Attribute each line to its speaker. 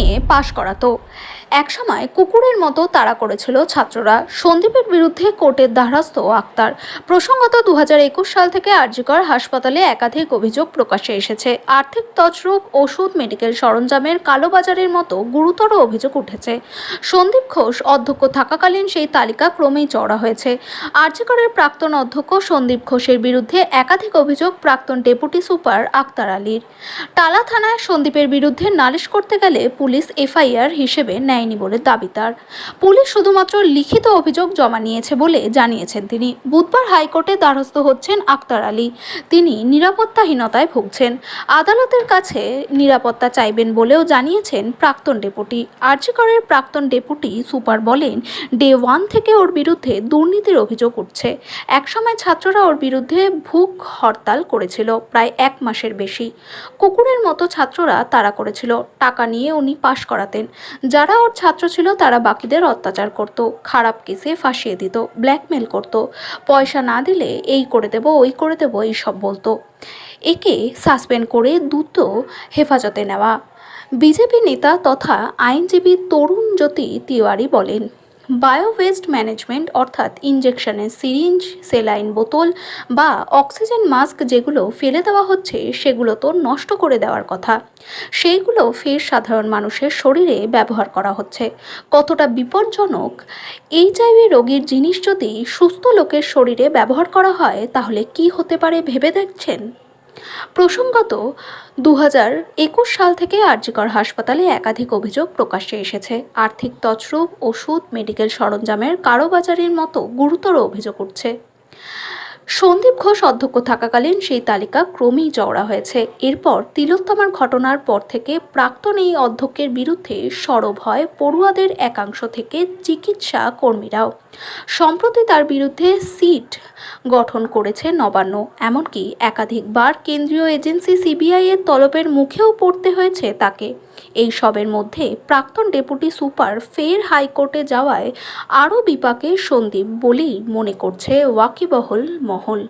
Speaker 1: নিয়ে পাশ করাতো। একসময় কুকুরের মতো তাড়া করেছিল ছাত্ররা। সন্দীপের বিরুদ্ধে কোর্টের দ্বারস্থ আক্তার। প্রসঙ্গত দু সাল থেকে আরজিকর হাসপাতালে একাধিক অভিযোগ প্রকাশে এসেছে। আর্থিক তছরূপ, ওষুধ, মেডিকেল সরঞ্জামের কালোবাজারের মতো গুরুতর অভিযোগ উঠেছে। সন্দীপ ঘোষ অধ্যক্ষ থাকাকালীন সেই তালিকা ক্রমেই চড়া হয়েছে। আরজিকরের প্রাক্তন অধ্যক্ষ সন্দীপ ঘোষের বিরুদ্ধে একাধিক অভিযোগ প্রাক্তন ডেপুটি সুপার আক্তার আলীর। টালা থানায় সন্দীপের বিরুদ্ধে নালিশ করতে গেলে পুলিশ এফআইআর হিসেবে নেয়নি বলে দাবি তার। পুলিশ শুধুমাত্র লিখিত অভিযোগ জমা নিয়েছে বলে জানিয়েছেন তিনি। বুধবার হাইকোর্টে দ্বারস্থ হচ্ছেন আক্তার আলী। তিনি নিরাপত্তাহীনতায় ভুগছেন। আদালতের কাছে নিরাপত্তা চাইবেন বলেও জানিয়েছেন প্রাক্তন ডেপুটি। আর্জিকরের প্রাক্তন ডেপুটি সুপার বলেন, ডে ওয়ান থেকে ওর বিরুদ্ধে দুর্নীতির অভিযোগ উঠছে। একসময় ছাত্ররা ওর বিরুদ্ধে ভুক হরতাল করেছিল, প্রায় এক মাসের বেশি। কুকুরের মতো ছাত্ররা তাড়া করেছিল। টাকা নিয়ে উনি পাশ করাতেন। যারা ওর ছাত্র ছিল, তারা বাকিদের অত্যাচার করত, খারাপ কেসে ফাঁসিয়ে দিত, ব্ল্যাকমেল করত। পয়সা না দিলে এই করে দেব, ওই করে দেব, এইসব বলতো। একে সাসপেন্ড করে দ্রুত হেফাজতে নেওয়া। বিজেপি নেতা তথা আইনজীবী তরুণ জ্যোতি তিওয়ারি বলেন বায়োওয়েস্ট ম্যানেজমেন্ট, অর্থাৎ ইঞ্জেকশনের সিরিঞ্জ, সেলাইন বোতল বা অক্সিজেন মাস্ক যেগুলো ফেলে দেওয়া হচ্ছে, সেগুলো তো নষ্ট করে দেওয়ার কথা। সেইগুলো ফের সাধারণ মানুষের শরীরে ব্যবহার করা হচ্ছে। কতটা বিপজ্জনক? এইচআইভি রোগীর জিনিস যদি সুস্থ লোকের শরীরে ব্যবহার করা হয়, তাহলে কি হতে পারে ভেবে দেখছেন? প্রসঙ্গত দু হাজার একুশ সাল থেকে আরজিকর হাসপাতালে একাধিক অভিযোগ প্রকাশ্যে এসেছে। আর্থিক তছরূপ, ওষুধ, মেডিকেল সরঞ্জামের কারোবাজারির মতো গুরুতর অভিযোগ উঠছে। সন্দীপ ঘোষ অধ্যক্ষ থাকাকালীন সেই তালিকা ক্রমেই চওড়া হয়েছে। এরপর তিলোত্তমার ঘটনার পর থেকে প্রাক্তন এই অধ্যক্ষের বিরুদ্ধে সরব হয় পড়ুয়াদের একাংশ থেকে চিকিৎসা কর্মীরাও। সম্প্রতি তার বিরুদ্ধে সিট গঠন করেছে নবান্ন। এমনকি একাধিকবার কেন্দ্রীয় এজেন্সি সিবিআই এর তলবের মুখেও পড়তে হয়েছে তাকে। এই সবের মধ্যে প্রাক্তন ডেপুটি সুপার ফের হাইকোর্টে যাওয়ায় আরও বিপাকে সন্দীপ বলেই মনে করছে ওয়াকিবহল মহল।